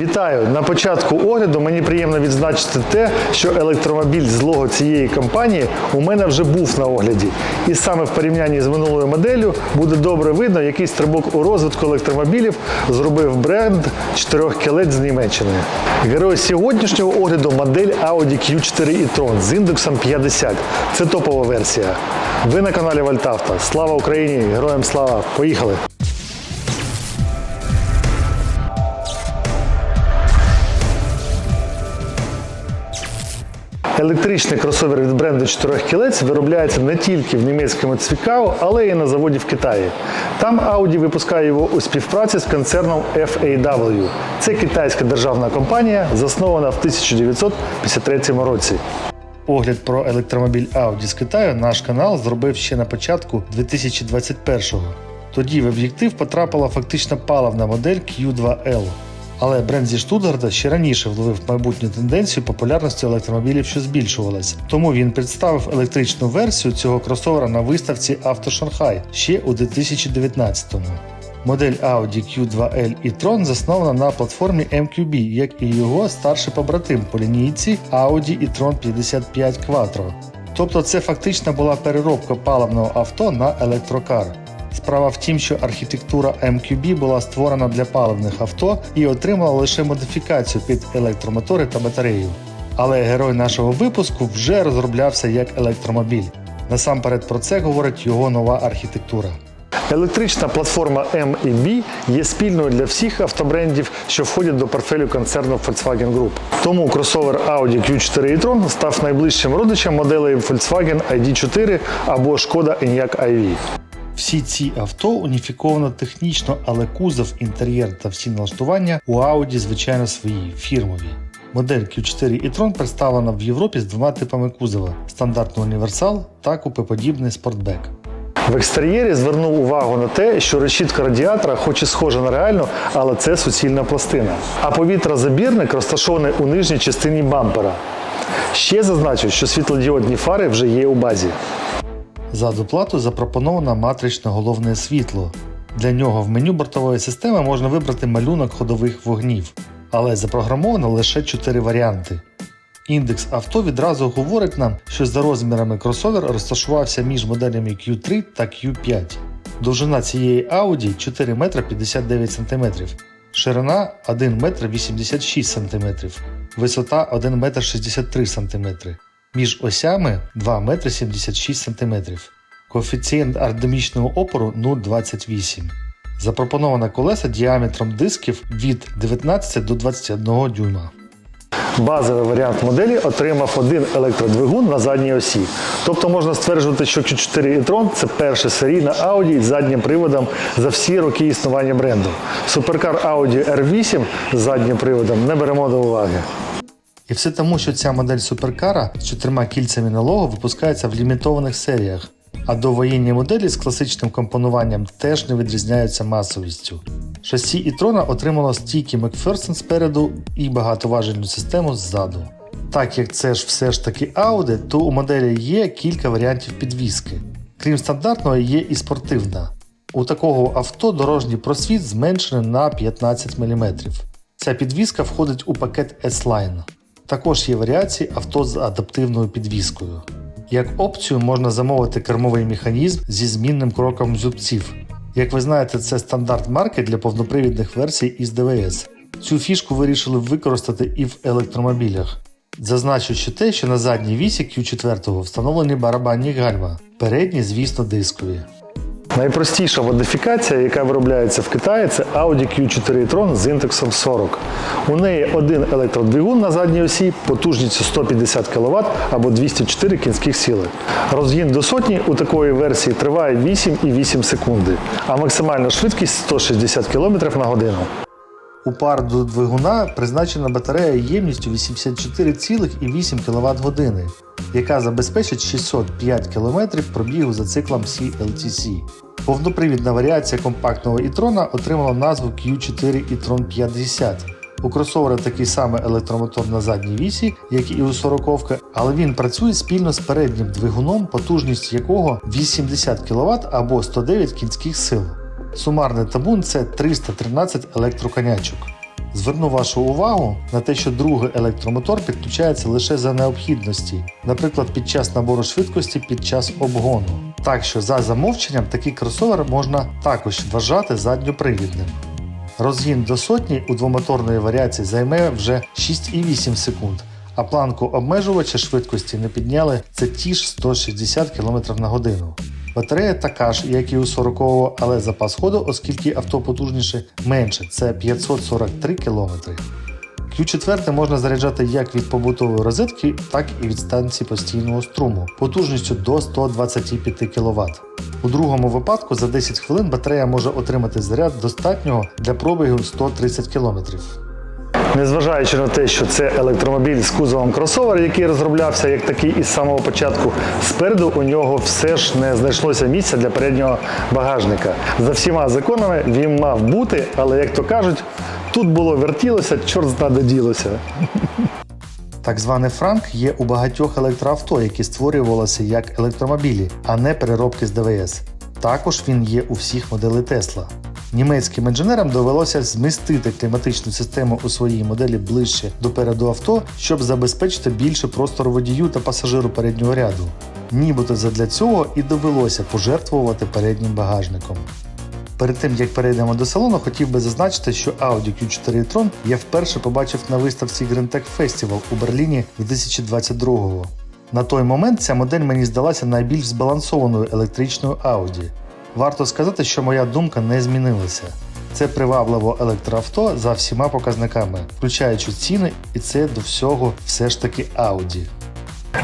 Вітаю! На початку огляду мені приємно відзначити те, що електромобіль з лого цієї компанії у мене вже був на огляді. І саме в порівнянні з минулою моделлю буде добре видно, який стрибок у розвитку електромобілів зробив бренд чотирьох кілець з Німеччини. Герой сьогоднішнього огляду модель Audi Q4 e-tron з індексом 50. Це топова версія. Ви на каналі Вольтавто. Слава Україні! Героям слава! Поїхали! Електричний кросовер від бренду чотирьох кілець виробляється не тільки в німецькому Цвікау, але й на заводі в Китаї. Там Audi випускає його у співпраці з концерном FAW. Це китайська державна компанія, заснована в 1953 році. Огляд про електромобіль Audi з Китаю наш канал зробив ще на початку 2021-го. Тоді в об'єктив потрапила фактично паливна модель Q2L. Але бренд зі Штутгарта ще раніше вловив майбутню тенденцію популярності електромобілів, що збільшувалась. Тому він представив електричну версію цього кросовера на виставці Авто Шанхай ще у 2019-му. Модель Audi Q2L e-tron заснована на платформі MQB, як і його старший побратим по лінійці Audi e-tron 55 Quattro. Тобто це фактично була переробка паливного авто на електрокар. Справа в тім, що архітектура MQB була створена для паливних авто і отримала лише модифікацію під електромотори та батарею. Але герой нашого випуску вже розроблявся як електромобіль. Насамперед про це говорить його нова архітектура. Електрична платформа M і B є спільною для всіх автобрендів, що входять до портфелю концерну Volkswagen Group. Тому кросовер Audi Q4 e-tron став найближчим родичем моделей Volkswagen ID4 або Škoda Enyaq iV. Всі ці авто уніфіковано технічно, але кузов, інтер'єр та всі налаштування у Audi, звичайно, свої фірмові. Модель Q4 e-tron представлена в Європі з двома типами кузова: стандартний універсал та купеподібний спортбек. В екстер'єрі звернув увагу на те, що решітка радіатора, хоч і схожа на реальну, але це суцільна пластина. А повітрозабірник розташований у нижній частині бампера. Ще зазначу, що світлодіодні фари вже є у базі. За доплату запропоновано матричне головне світло. Для нього в меню бортової системи можна вибрати малюнок ходових вогнів, але запрограмовано лише 4 варіанти. Індекс авто відразу говорить нам, що за розмірами кросовер розташувався між моделями Q3 та Q5. Довжина цієї Audi 4 метра 59 см, ширина 1 метр 86 см, висота 1 метр 63 см. Між осями 2 метри 76 см. Коефіцієнт аеродинамічного опору 0,28. Запропонована колеса діаметром дисків від 19 до 21 дюйма. Базовий варіант моделі отримав один електродвигун на задній осі. Тобто можна стверджувати, що Q4 e-tron – це перша серійна Audi із заднім приводом за всі роки існування бренду. Суперкар Audi R8 з заднім приводом не беремо до уваги. І все тому, що ця модель суперкара з чотирма кільцями на лого випускається в лімітованих серіях, а довоєнні моделі з класичним компонуванням теж не відрізняються масовістю. Шасі і-трона отримало стійки Макферсон спереду і багатоважельну систему ззаду. Так як це ж все ж таки Audi, то у моделі є кілька варіантів підвіски. Крім стандартного, є і спортивна. У такого авто дорожній просвіт зменшений на 15 мм. Ця підвіска входить у пакет S-Line. Також є варіації авто з адаптивною підвіскою. Як опцію можна замовити кермовий механізм зі змінним кроком зубців. Як ви знаєте, це стандарт марки для повнопривідних версій із ДВС. Цю фішку вирішили використати і в електромобілях. Зазначу ще те, що на задній вісі Q4 встановлені барабанні гальма, передні, звісно, дискові. Найпростіша модифікація, яка виробляється в Китаї, це Audi Q4 e-tron з індексом 40. У неї один електродвигун на задній осі потужністю 150 кВт або 204 кінських сили. Розгін до сотні у такої версії триває 8,8 секунди, а максимальна швидкість 160 км на годину. У пар до двигуна призначена батарея ємністю 84,8 кВт години, яка забезпечить 605 км пробігу за циклом CLTC. Повнопривідна варіація компактного ітрона отримала назву Q4 e-tron 50. У кросовера такий самий електромотор на задній вісі, як і у 40 але він працює спільно з переднім двигуном, потужність якого 80 кВт або 109 кінських сил. Сумарний табун це 313 електроконячок. Зверну вашу увагу на те, що другий електромотор підключається лише за необхідності, наприклад, під час набору швидкості під час обгону. Так що за замовченням такий кросовер можна також вважати задньопривідним. Розгін до сотні у двомоторної варіації займе вже 6,8 секунд, а планку обмежувача швидкості не підняли це ті ж 160 км на годину. Батарея така ж, як і у 40-го, але запас ходу, оскільки авто потужніше менше, це 543 км. Q4 можна заряджати як від побутової розетки, так і від станції постійного струму потужністю до 125 кВт. У другому випадку за 10 хвилин батарея може отримати заряд достатнього для пробігу 130 км. Незважаючи на те, що це електромобіль з кузовом кросовер, який розроблявся як такий із самого початку, спереду у нього все ж не знайшлося місця для переднього багажника. За всіма законами він мав бути, але як то кажуть, тут було вертілося, чорт зна де ділося. Так званий франк є у багатьох електроавто, які створювалися як електромобілі, а не переробки з ДВС. Також він є у всіх моделей Тесла. Німецьким інженерам довелося змістити кліматичну систему у своїй моделі ближче до переду авто, щоб забезпечити більше простору водію та пасажиру переднього ряду. Нібито задля цього і довелося пожертвувати переднім багажником. Перед тим як перейдемо до салону, хотів би зазначити, що Audi Q4 e-tron я вперше побачив на виставці Grand Tech Festival у Берліні 2022-го. На той момент ця модель мені здалася найбільш збалансованою електричною Audi. Варто сказати, що моя думка не змінилася. Це привабливо електроавто за всіма показниками, включаючи ціни, і це до всього все ж таки Audi.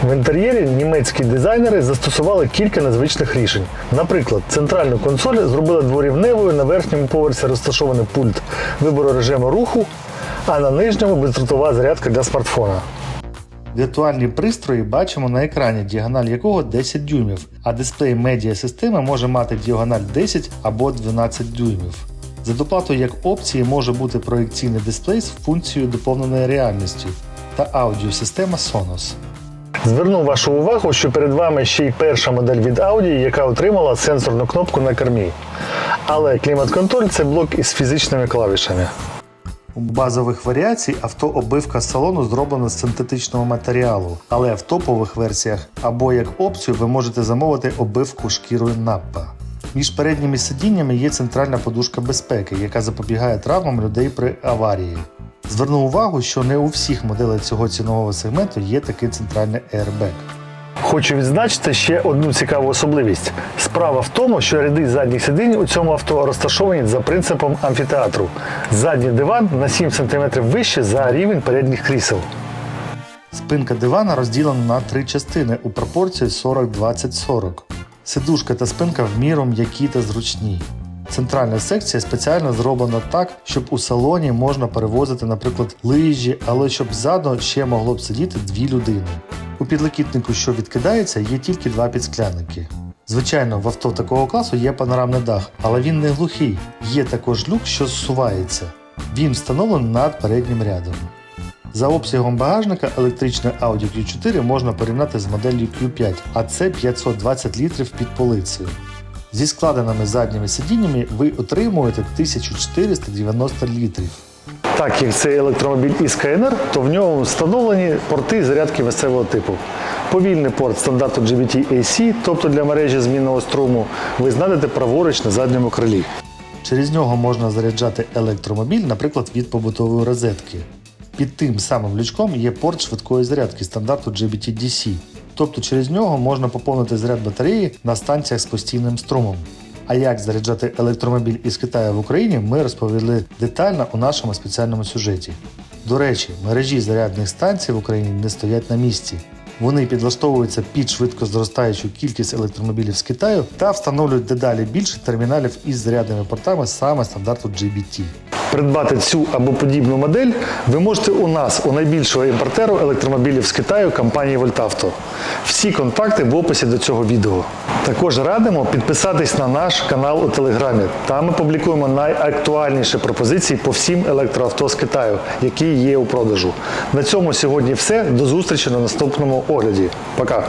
В інтер'єрі німецькі дизайнери застосували кілька незвичних рішень. Наприклад, центральну консоль зробили дворівневою, на верхньому поверсі розташований пульт вибору режиму руху, а на нижньому бездротова зарядка для смартфона. Віртуальні пристрої бачимо на екрані, діагональ якого 10 дюймів, а дисплей медіа системи може мати діагональ 10 або 12 дюймів. За доплатою як опції може бути проєкційний дисплей з функцією доповненої реальності та аудіосистема Sonos. Зверну вашу увагу, що перед вами ще й перша модель від Audi, яка отримала сенсорну кнопку на кермі. Але клімат-контроль це блок із фізичними клавішами. У базових варіацій авто обивка салону зроблена з синтетичного матеріалу, але в топових версіях або як опцію ви можете замовити обивку шкірою наппа. Між передніми сидіннями є центральна подушка безпеки, яка запобігає травмам людей при аварії. Зверну увагу, що не у всіх моделях цього цінового сегменту є такий центральний airbag. Хочу відзначити ще одну цікаву особливість. Справа в тому, що ряди задніх сидінь у цьому авто розташовані за принципом амфітеатру. Задній диван на 7 см вище за рівень передніх крісел. Спинка дивана розділена на три частини у пропорції 40-20-40. Сидушка та спинка в міру м'які та зручні. Центральна секція спеціально зроблена так, щоб у салоні можна перевозити, наприклад, лижі, але щоб ззаду ще могло б сидіти дві людини. У підлокітнику, що відкидається, є тільки два підсклянники. Звичайно, в авто такого класу є панорамний дах, але він не глухий. Є також люк, що зсувається. Він встановлений над переднім рядом. За обсягом багажника електричний Audi Q4 можна порівняти з моделлю Q5, а це 520 літрів під полицею. Зі складеними задніми сидіннями ви отримуєте 1490 літрів. Так як це електромобіль із КНР, то в ньому встановлені порти зарядки місцевого типу. Повільний порт стандарту GBT AC, тобто для мережі змінного струму, ви знайдете праворуч на задньому крилі. Через нього можна заряджати електромобіль, наприклад, від побутової розетки. Під тим самим лючком є порт швидкої зарядки стандарту GBT-DC, тобто через нього можна поповнити заряд батареї на станціях з постійним струмом. А як заряджати електромобіль із Китаю в Україні, ми розповіли детально у нашому спеціальному сюжеті. До речі, мережі зарядних станцій в Україні не стоять на місці. Вони підлаштовуються під швидко зростаючу кількість електромобілів з Китаю та встановлюють дедалі більше терміналів із зарядними портами саме стандарту GBT. Придбати цю або подібну модель ви можете у нас, у найбільшого імпортеру електромобілів з Китаю компанії Вольтавто. Всі контакти в описі до цього відео. Також радимо підписатись на наш канал у Телеграмі. Там ми публікуємо найактуальніші пропозиції по всім електроавто з Китаю, які є у продажу. На цьому сьогодні все. До зустрічі на наступному огляді. Пока!